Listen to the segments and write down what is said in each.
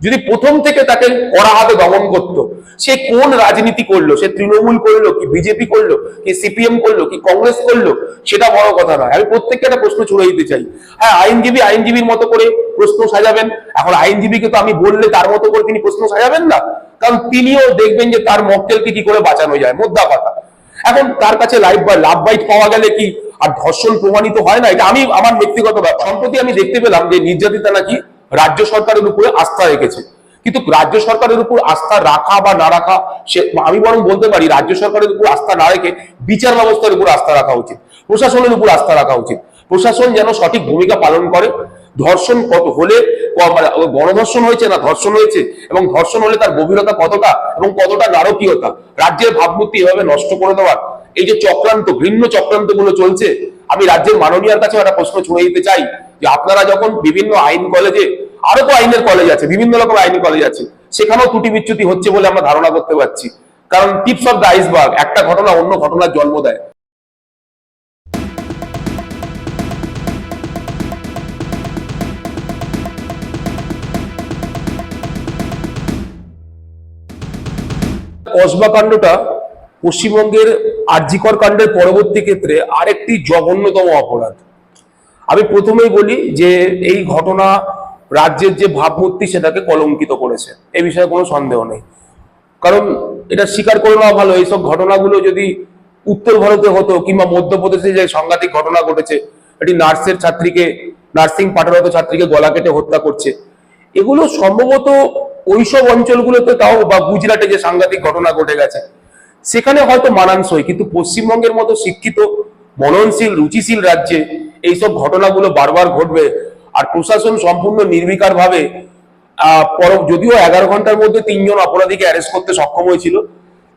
যদি প্রথম থেকে তাকে কড়া হাতে দমন করত, সে কোন রাজনীতি করল? সে তৃণমূল করল কি বিজেপি করল? কি সিপিএম করল? কি কংগ্রেস করল? সেটা বড় কথা নয়। আমি প্রত্যেককে একটা প্রশ্ন ছুড়ে দিতে চাই। হ্যাঁ আইনজীবী আইনজীবীর মতো করে প্রশ্ন সাজাবেন। এখন আইনজীবীকে তো আমি বললে তার মতো করে তিনি প্রশ্ন সাজাবেন না। কারণ তিনিও দেখবেন যে তার মক্কেলকে কি করে বাঁচানো যায়। মোদ্দা কথা। এখন তার কাছে লাইফ বা লাভ বাইট পাওয়া গেলে কি আর ধর্ষণ প্রমাণিত হয় না? এটা আমি আমার ব্যক্তিগত সম্প্রতি আমি দেখতে পেলাম যে নির্যাতিতা নাকি রাজ্য সরকারের উপরে আস্থা রেখেছে। কিন্তু রাজ্য সরকারের উপর আস্থা রাখা বা না রাখা, সে আমি বরং বলতে পারি, রাজ্য সরকারের উপর আস্থা না রেখে বিচার ব্যবস্থার উপর আস্থা রাখা উচিত। প্রশাসনের উপর আস্থা রাখা উচিত। প্রশাসন যেন সঠিক ভূমিকা পালন করে। ধর্ষণ কত হলে মানে গণধর্ষণ হয়েছে না ধর্ষণ হয়েছে? এবং ধর্ষণ হলে তার গভীরতা কতটা? এবং কতটা নারকীয়তা? রাজ্যের ভাবমূর্তি এভাবে নষ্ট করে দেওয়ার এই যে চক্রান্ত, ঘৃণ্য চক্রান্তগুলো চলছে, আমি রাজ্যের মাননীয়ার কাছে একটা প্রশ্ন ছুঁড়ে দিতে চাই। যে আপনারা যখন বিভিন্ন আইন কলেজে, আরও তো আইনের কলেজ আছে, বিভিন্ন রকম আইনি কলেজ আছে, সেখানেও ত্রুটি বিচ্যুতি হচ্ছে বলে আমরা ধারণা করতে পারছি। কারণ টিপস অফ দ্য আইসবার্গ, একটা ঘটনা অন্য ঘটনার জন্ম দেয়। কসবা কাণ্ডটা পশ্চিমবঙ্গের আর্যিকর কাণ্ডের পরবর্তী ক্ষেত্রে আরেকটি জঘন্যতম অপরাধ। আমি প্রথমেই বলি যে এই ঘটনা রাজ্যের যে ভাবমূর্তি সেটাকে কলঙ্কিত করেছে। এ বিষয়ে কোনো সন্দেহ নেই। কারণ এটা স্বীকার করে নেওয়া ভালো, এইসব ঘটনাগুলো যদি উত্তর ভারতে হতো কিংবা মধ্যপ্রদেশে যে সাংঘাতিক ঘটনা ঘটেছে একটি নার্সের ছাত্রীকে, নার্সিং পাঠরত ছাত্রীকে গলা কেটে হত্যা করছে। এগুলো সম্ভবত ওইসব অঞ্চলগুলোতে তাও বা গুজরাটে যে সাংঘাতিক ঘটনা ঘটে গেছে, সেখানে হয়তো মানানসই। কিন্তু পশ্চিমবঙ্গের মতো শিক্ষিত, মননশীল, রুচিশীল রাজ্যে এইসব ঘটনাগুলো বারবার ঘটবে। আর প্রশাসন সম্পূর্ণ নির্বিকার ভাবে যদিও এগারো ঘণ্টার মধ্যে তিনজন অপরাধীকে অ্যারেস্ট করতে সক্ষম হয়েছিল।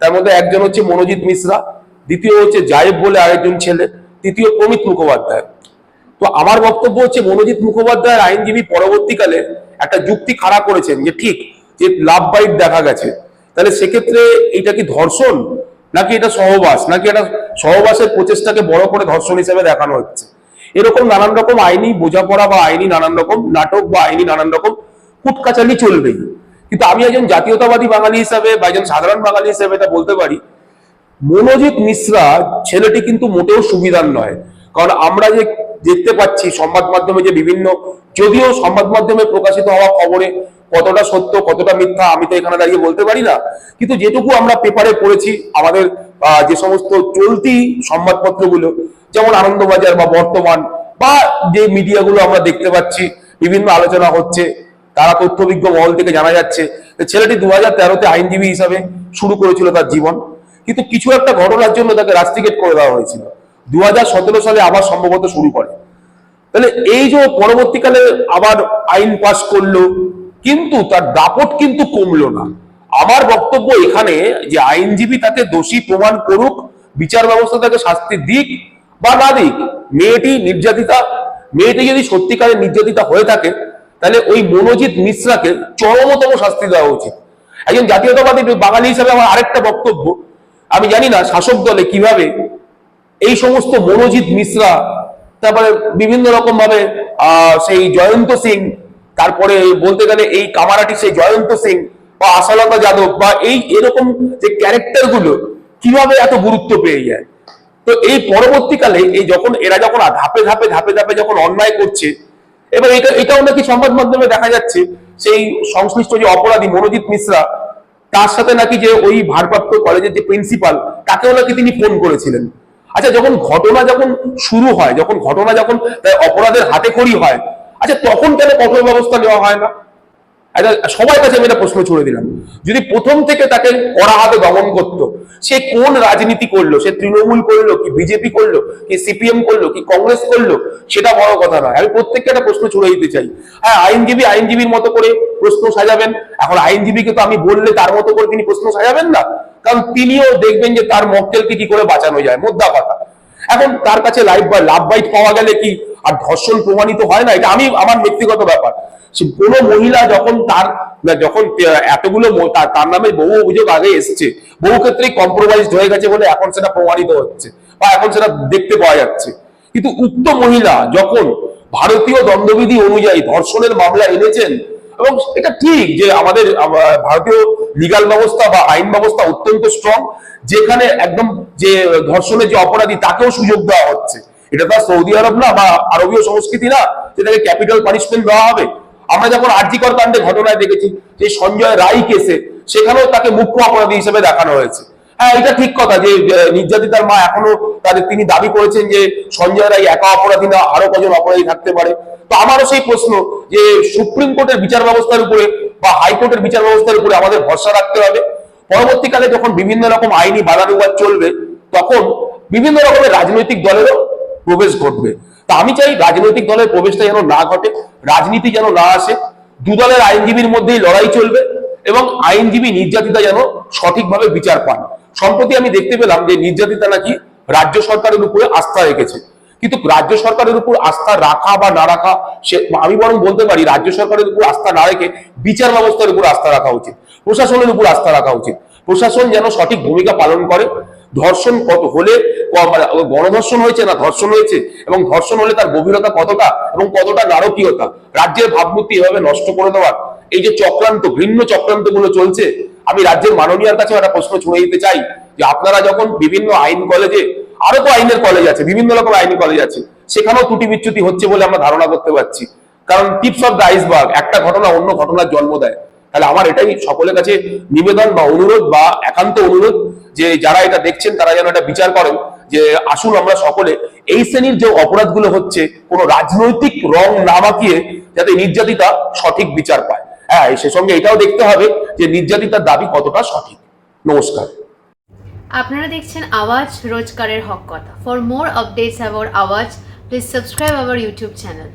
তার মধ্যে একজন হচ্ছে মনোজিৎ মিশ্রা, দ্বিতীয় হচ্ছে জায়েব বলে আরেকজন ছেলে, তৃতীয় প্রমিত মুখোপাধ্যায়। তো আমার বক্তব্য হচ্ছে মনোজিৎ মুখোপাধ্যায়ের আইনজীবী পরবর্তীকালে একটা যুক্তি খাড়া করেছেন যে ঠিক, যে লাভ বাইট দেখা গেছে। তাহলে সেক্ষেত্রে এটা কি ধর্ষণ? নাকি এটা সহবাস? নাকি এটা সহবাসের প্রচেষ্টাকে বড় করে ধর্ষণ হিসেবে দেখানো হচ্ছে? এরকম নানান রকম আইনি বোঝাপড়া বা আইনি নানান রকম নাটক বা আইনি নানান রকম কুটকাচালি চলবেই কিন্তু আমি একজন জাতীয়তাবাদী বাঙালি হিসাবে বা একজন সাধারণ বাঙালি হিসেবে এটা বলতে পারি, মনোজিৎ মিশ্রা ছেলেটি কিন্তু মোটেও সুবিধার নয়। কারণ আমরা যে দেখতে পাচ্ছি সংবাদ মাধ্যমে যে বিভিন্ন, যদিও সংবাদ মাধ্যমে প্রকাশিত হওয়া খবরে কতটা সত্য, কতটা মিথ্যা আমি তো এখানে দাঁড়িয়ে বলতে পারি না। কিন্তু যেটুকু আমরা পেপারে পড়েছি, আমাদের যে সমস্ত চলতি সংবাদপত্রগুলো, যেমন আনন্দবাজার বা বর্তমান, বা যে মিডিয়াগুলো আমরা দেখতে পাচ্ছি, বিভিন্ন আলোচনা হচ্ছে, তারা তথ্যবিজ্ঞ মহল থেকে জানা যাচ্ছে ছেলেটি দু হাজার তেরোতে আইনজীবী হিসাবে শুরু করেছিল তার জীবন। কিন্তু কিছু একটা ঘটনার জন্য তাকে রাস্টিকেট করে দেওয়া হয়েছিল। দু হাজার সতেরো সালে আবার সম্ভবত শুরু করে। তাহলে এই যে পরবর্তীকালে আবার আইন পাস করল, কিন্তু তার দাপট কিন্তু কমলো না। আমার বক্তব্য এখানে যে আইনজীবী তাকে দোষী প্রমাণ করুক, বিচার ব্যবস্থা তাকে শাস্তি দিক বা না দিক, মেয়েটি নির্যাতিতা, মেয়েটি যদি সত্যিকারের নির্যাতিতা হয়ে থাকে, তাহলে ওই মনোজিৎ মিশ্রাকে চরমতম শাস্তি দেওয়া উচিত। একজন জাতীয়তাবাদী বাঙালি হিসাবে আমার আরেকটা বক্তব্য, আমি জানি না শাসক দলে কীভাবে এই সমস্ত মনোজিৎ মিশ্রা, তারপরে বিভিন্ন রকম ভাবে সেই জয়ন্ত সিং, তারপরে বলতে গেলে এই কামারাটি, সেই জয়ন্ত সিং বা আশালতা যাদব বা এই এরকম যে ক্যারেক্টারগুলো কীভাবে এত গুরুত্ব পেয়ে যায়? তো এই পরবর্তীকালে এই যখন এরা যখন ধাপে ধাপে ধাপে ধাপে যখন অন্যায় করছে, এবার এটা, এটাও নাকি সংবাদ মাধ্যমে দেখা যাচ্ছে, সেই সংশ্লিষ্ট যে অপরাধী মনোজিৎ মিশ্রা, তার সাথে নাকি যে ওই ভারপ্রাপ্ত কলেজের যে প্রিন্সিপাল তাকেও নাকি তিনি ফোন করেছিলেন। আচ্ছা যখন ঘটনা যখন শুরু হয়, যখন ঘটনা যখন অপরাধের হাতে খড়ি হয় আচ্ছা তখন কেন কঠোর ব্যবস্থা নেওয়া হয় না? আচ্ছা সবার কাছে আমি একটা প্রশ্ন ছুড়ে দিলাম। যদি প্রথম থেকে তাকে কড়া হাতে দমন করত, সে কোন রাজনীতি করল? সে তৃণমূল করল কি বিজেপি করল? কি সিপিএম করল? কি কংগ্রেস করল? সেটা বড় কথা নয়। আমি প্রত্যেককে একটা প্রশ্ন ছুড়ে দিতে চাই। হ্যাঁ আইনজীবী আইনজীবীর মতো করে প্রশ্ন সাজাবেন। এখন আইনজীবীকে তো আমি বললে তার মতো করে তিনি প্রশ্ন সাজাবেন না। কারণ তিনিও দেখবেন যে তার মক্কেলকে কি করে বাঁচানো যায়। মোদ্দা কথা। এখন তার কাছে লাইফ বা লাভ বাইট পাওয়া গেলে কি আর ধর্ষণ প্রমাণিত হয় না, এটা আমি, আমার ব্যক্তিগত ব্যাপার। কোনো মহিলা যখন তার, যখন এতগুলো তার- তার নামে বহু অভিযোগ আগে এসছে, বহু ক্ষেত্রেই কম্প্রোমাইজ হয়ে গেছে বলে এখন সেটা প্রমাণিত হচ্ছে, বা এখন সেটা দেখতে পাওয়া যাচ্ছে। কিন্তু উক্ত মহিলা যখন ভারতীয় দণ্ডবিধি অনুযায়ী ধর্ষণের মামলা এনেছেন, এবং এটা ঠিক যে আমাদের ভারতীয় লিগাল ব্যবস্থা বা আইন ব্যবস্থা অত্যন্ত স্ট্রং যেখানে একদম যে ধর্ষণের যে অপরাধী তাকেও সুযোগ দেওয়া হচ্ছে। এটা তো সৌদি আরব না বা আরবীয় সংস্কৃতি না যেটাকে ক্যাপিটাল পানিশমেন্ট দেওয়া হবে। আমরা যখন আর্জিকর কাণ্ডে ঘটনায় দেখেছি যে সঞ্জয় রায় কেসে, সেখানেও তাকে মুখ্য অপরাধী হিসেবে দেখানো হয়েছে। হ্যাঁ এটা ঠিক কথা যে নির্যাতিতার মা এখনও তাদের, তিনি দাবি করেছেন যে সঞ্জয় রায় একা অপরাধী না, আরও কজন অপরাধী থাকতে পারে। তো আমারও সেই প্রশ্ন যে, সুপ্রিম কোর্টের বিচার ব্যবস্থার উপরে বা হাইকোর্টের বিচার ব্যবস্থার উপরে আমাদের ভরসা রাখতে হবে। পরবর্তীকালে যখন বিভিন্ন রকম আইনি বাধানুবাদ চলবে, তখন বিভিন্ন রকমের রাজনৈতিক দলেরও প্রবেশ ঘটবে। তা আমি চাই রাজনৈতিক দলের প্রবেশটা যেন না ঘটে, রাজনীতি যেন না আসে, দু দলের আইনজীবীর মধ্যেই লড়াই চলবে এবং আইনজীবী নির্যাতিতা যেন সঠিকভাবে বিচার পান। সম্প্রতি আমি দেখতে পেলাম যে নির্যাতিতা নাকি রাজ্য সরকারের উপরে আস্থা রেখেছে। কিন্তু রাজ্য সরকারের উপর আস্থা রাখা বা না রাখা, সে আমি বরং বলতে পারি রাজ্য সরকারের উপর আস্থা না রেখে বিচার ব্যবস্থার উপর আস্থা রাখা উচিত, প্রশাসনের উপর আস্থা রাখা উচিত। প্রশাসন যেন সঠিক ভূমিকা পালন করে ধর্ষণ কত হলে গণধর্ষণ হয়েছে না ধর্ষণ হয়েছে? এবং ধর্ষণ হলে তার গভীরতা কতটা এবং কতটা নারকীয়তা রাজ্যের ভাবমূর্তি এভাবে নষ্ট করে দেওয়ার এই যে চক্রান্ত, ভিন্ন চক্রান্তগুলো চলছে, আমি রাজ্যের মাননীয়ার কাছে একটা প্রশ্ন ছুঁড়ে দিতে চাই যে আপনারা যখন বিভিন্ন আইন কলেজে, আরও তো আইনের কলেজ আছে, বিভিন্ন রকম আইনি কলেজ আছে, সেখানেও ত্রুটি বিচ্যুতি হচ্ছে বলে আমরা ধারণা করতে পারছি। কারণ টিপস অফ দ্য আইসবার্গ একটা ঘটনা অন্য ঘটনার জন্ম দেয়। তাহলে আমার এটাই সকলের কাছে নিবেদন বা অনুরোধ বা একান্ত অনুরোধ যে যারা এটা দেখছেন, তারা যেন এটা বিচার করেন যে আসুন আমরা সকলে এই শ্রেণির যে অপরাধগুলো হচ্ছে, কোনো রাজনৈতিক রং না মাখিয়ে যাতে নির্যাতিতা সঠিক বিচার পায়। হ্যাঁ সে সঙ্গে এটাও দেখতে হবে যে নির্যাতিতার দাবি কতটা সঠিক। নমস্কার। আপনারা দেখছেন আওয়াজ রোজকারের হক কথা। For more updates about Awaaz please subscribe our YouTube channel